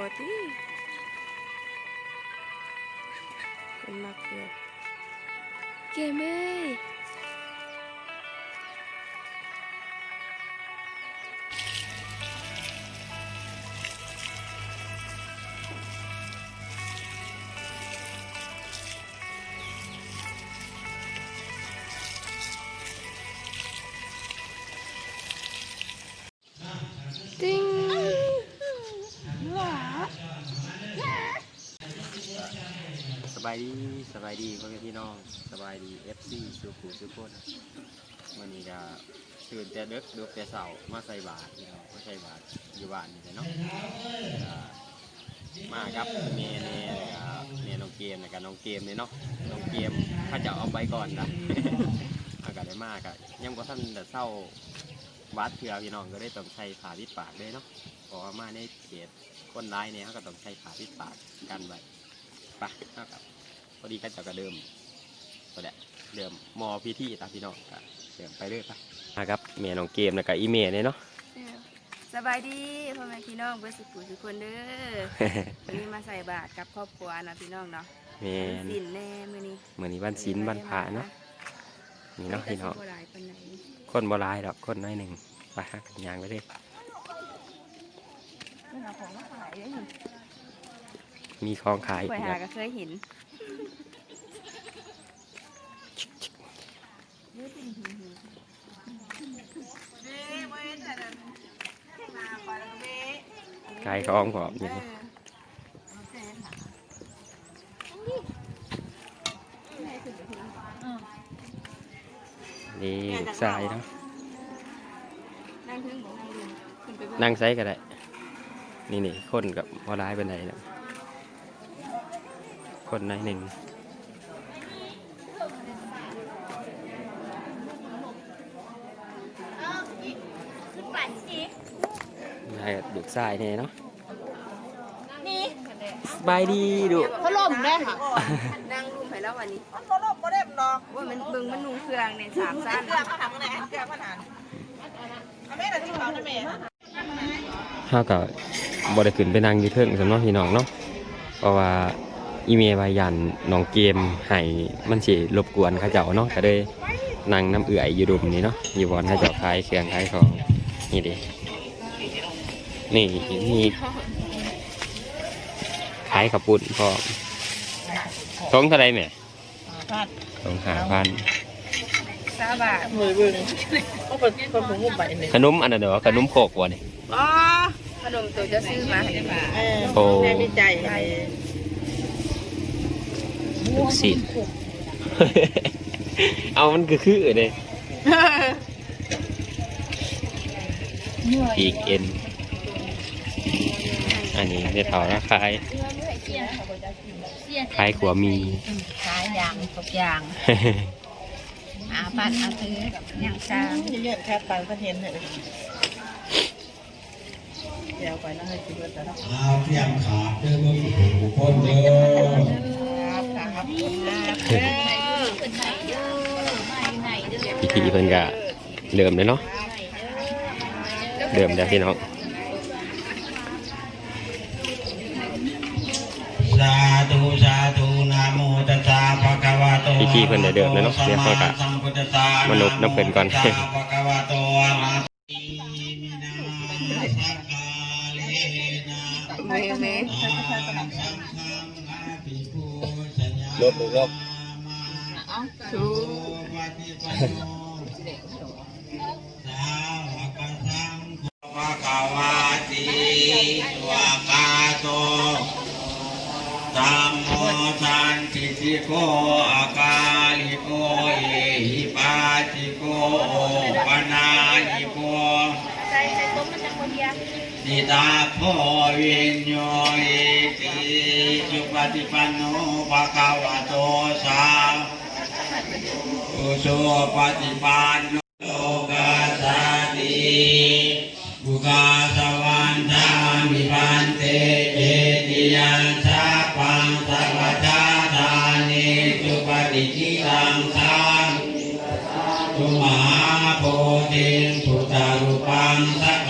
บ่ติเป็นมากเกี่ยวเกมเอ้ยายดีสบายดีพ่อแม่พี่น้องสบายดีเอฟซีสุขุสุขคนวันนี้ก็ตื่นแต่เด็กเด็กแต่เสาร์มาใส่บาตรพี่น้องมาใส่บาตรอยู่บ้านนี่แหละเนาะก็มาครับเมย์เนี่ยเมย์น้องเกมนะกับน้องเกมเนี่ยเนาะน้องเกมถ้าจะเอาไปก่อนนะ อากาศได้มากอะยังก็ท่านแต่เศร้าบาดเทือพี่น้องก็ได้ต้องใช้ผ่าพิษปากเลยเนาะเพราะว่ามาในเขตคนร้ายเนี่ยเขาก็ต้องใช้ผ่าพิษปากกันไว้ไปนะครับ พอดีก็จะกระเดิมก็แหละเดิมมอพิธีตามพี่น้องก็เดิมไปเรื่อยไปนะครับเมียน้องเกมแล้วก็อีเมลเนี่ยเนาะสบายดีพ่อแม่พี่น้องเบิดสุขุทุกคนเด้อวันนี้มาใส่บาตรกับครอบครัวนะพี่น้องเนาะแมนสินแน่มื้อนี้เหมือนนี้วันศีลวันพระเนาะนี่เนาะพี่น้องแต่สิบ่หลายปานใดคนบ่ร้ายดอกคนน้อยหนึ่งไปหากันยางไปเลยมันเอาของมาขายเด้อมีของขายข่อยอีกหาแล้วก็เคยเห็น เขายของพร้อมนี่นี่ลูกชายเนาะนั่งถึงบ่นั่งลงขึ้นไปเบิ่งนั่งไซก็ได้ นี่นี่คนกับบ่ร้ายเป็นไหนนะคนน้อยหนึ่ง ได้ดูทรายเนี่ยเนาะนี่สบายดีดูพัดลมได้ค่ะนั่งรุมให้แล้ววันนี้มันพัดลมก็ได้ดอกว่ามันเบิ่งมันนุ่งเครื่องในสามสั้นเกลือเขาทำอะไรเกลือเขาทานเอาแม่แต่ที่เขาได้แม่ข้ากับบริขึ้นไปนั่งอยี่เทิงสำนักพี่น้องเนาะเพราะว่าอีเมลวายันน้องเกมให้มันสิรบกวนเข้าเจ้าเนาะก็เลยนั่งน้ำเอื่อยอยู่ดุมนี่เนาะอยู่บอนเข้าเจ้าขายเครื่องขายของนี่ดิ นี่นี่ขายขับปุ่นพร้อมทงเท่าไรแม่พัดทงหาพันสาบาทมือบึงเขาเปิดคนผมงุ่มไปเนี่ยขนมอันนั้นเดี๋ยวขนมโคกวะนี่อ๋อขนมตัวจะซื้อมาให้เออโอ้แม่มีใจให้ลูกศิษย์เอามันคือคือเลยปีกเอ็น อันนี้เดี๋ยวเถานะขายขายขัวมี ขายอย่างทุกอย่างหาพัดเอาซื้อกับอย่างช้างเยอะๆแค่ปันก็เห็นเลยเดี๋ยวไปแล้วให้คิดว่าจะรับเอาเพียงขาดเด้อบ่มีผู้คนเด้อครับครับพิธีเพิ่นก็เริ่มเลยเนาะเริ่มแล้วพี่น้อง วะโตพิธีเพิ่นได้เริ่มเลยเนาะเดี๋ยวเขาก็สัมพุทธัสสะมนุษย์น้ำเพิ่นก่อนะโมตัสสะภะคะวะโตอะระหะโตมินาสักกาเลนะเมเมอาสังฆังอาภิปูชญาลบลบชูปฏิปันโนสาวกสังโฆภะคะวะติวะกาโตธัมโมสันติติโกอาคาลิโกเอหิปาติโกโอปนายิโก ติตาโพวิญโยเอติสุปฏิปันโนภะคะวะโตสาวกสุปฏิปันโนโลกาสาติบุกาสวันทามิพันเตเจติยันสาปังสัพพะทาทานิสุปฏิจิตังสาตุมหาโพธิสุตารุปังสัก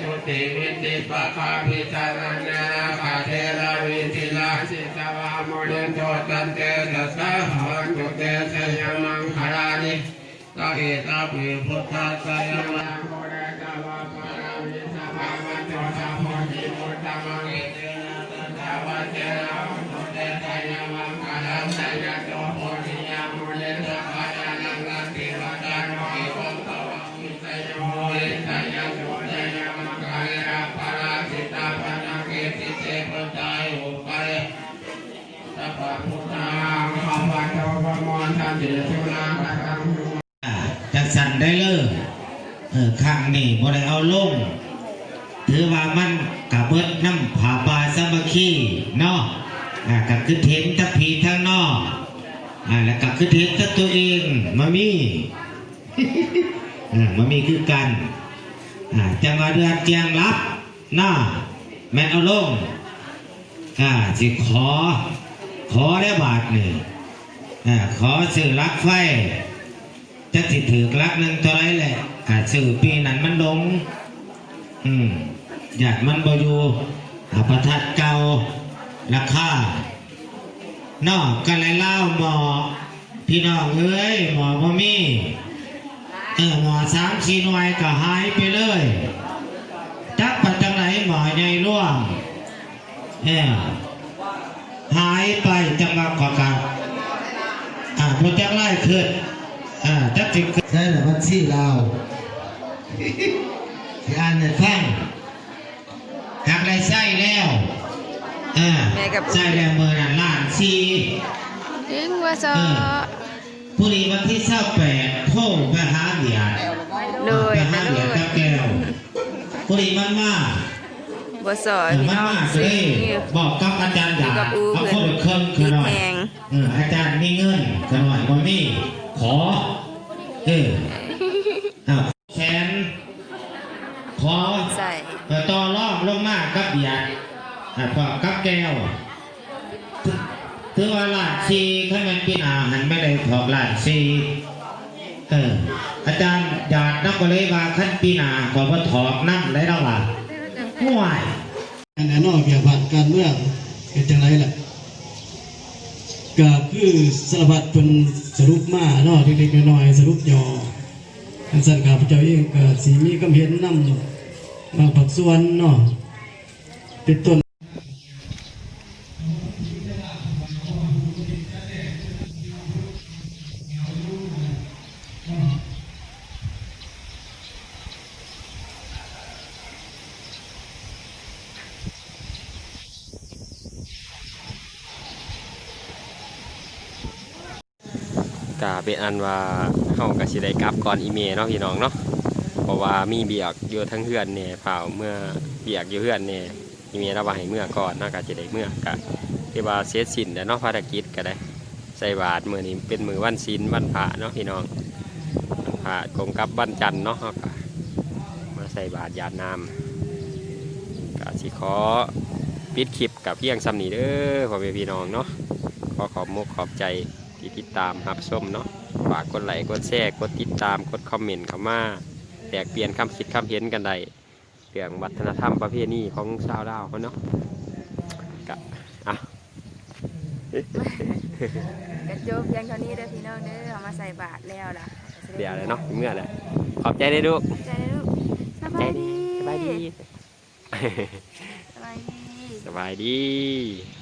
สุเตสุเตวิติปะคาปิจารณะคาเทระวิทิลาสิตวามุยันโทตันเตสัสสะพวันตุเตสยมังคารานิตาเอตาปิพุทธัสสะยะมะ ข้างนี่บ่ได้เอาลง ถือว่ามันกับเบิดน้ำผาปลาสามัคคีเนาะอ่ากับคือเห็นทั้งผีทั้งนอกอ่าแล้วกับคือเห็นทั้งตัวเองมามีอ่ามามีคือกันอ่าจังหวะเดือนเจียงรับเนาแม่นเอาลงอ่าสิขอ ขอได้บาทนี่อ่าขอสื่อรักไฟจะสิถือกลักหนึ่งเท่าไรแหละ อาจสื่อปีนั้นมันลง อืมอยากมันบอยู่อาประทัดเก่าราคานอกกันไรเล่าหมอ พี่น้องเอ้ยหมอบ่มีเออหมอสามสี่หน่วยก็หายไปเลยจักปัจจังไหนหมอใหญ่ร่วงเออหายไปจังหวะขอกับอ่าพอจักไล่ขึ้นอ่าจักสิใช่หรือวันที่เรา อ่านในฟังหากได้ใส่แล้วอ่าแม่กับ ใส่แล้วเมื่อนั้นล้านสี่ ถึงว่าซอผู้นี้วันที่เศร้าแปดโทษไปหาเหรียญโดยไปไปหาโดเหรียญยกับแก้วผู้นี้มันมาบ่ซอเออพี่มันน้องมาเลสิ่ยงบอกกับอาจารย์อยู่ดากับอูเอาเพิ่คนนละเครื่องคืมีอหน่อยแพง เอออาจารย์มีเงินกันหน่อยบ่มีขอ เอออ้าวแสนขอ ใส่ เออต่อรอบล งมากับเบียร์อะกับแก้วถือว่าลาดซีข้ามันปีนาหันไม่ได้ถอกลาดซีเอออาจารย์หยาดนักก็เลยว่าขั้นปีนาขอว่าถอกน้ำได้แล้วล่ะห่วยอันนั้นนอกเกี่ยวกับการเมืองเป็นจังไรล่ะก็คือสารพัดเป็นสรุปมาเนาะเล็กๆน้อยๆสรุปย่ออันสั่นข้าพเจ้าเองก็สีมีคำเห็นนำบางผักส่วนเนาะ เป็นต้นก็เป็นอันว่าเฮาก็สิได้กลับก่อนอีเมลเนาะพี่น้องเนาะเพราะว่ามีเบียกอยู่ทั้งเฮือนเนี่ยเปล่าเมื่อเบียกอยู่เฮือนเนี่ย อีเมลเราว่าให้เมื่อก่อนเนาะก็สิได้เมื่อก็ที่ว่าเสร็จสิ้นแล้วเนาะภารกิจก็ได้ใส่บาตรมื้อนี้เป็นมือวันศีลวันพระเนาะพี่น้องวันพระกงกับวันจันทร์เนาะก็มาใส่บาตรยาดน้ำก็สิขอปิดคลิปกับเพียงซ้ำนี้เด้อพ่อแม่พี่น้องเนาะขอขอบมุกขอบใจที่ติดตามรับชมเนาะฝากกดไลค์กดแชร์กดติดตามกดคอมเมนต์เข้ามาแลกเปลี่ยนคำคิดคำเห็นกันได้ เรื่องวัฒนธรรมประเพณีของชาวดาวเขาเนาะกะอะกระจบเพียงเท่านี้เด้อพี่น้องเด้อเอามาใส่บาตรแล้วล่ะเดี๋ยวเลยเนาะเมื่อเลยขอบใจได้ดูใจเด้อลูกสใจบายดีดีสบายดีสบายดีสบายดี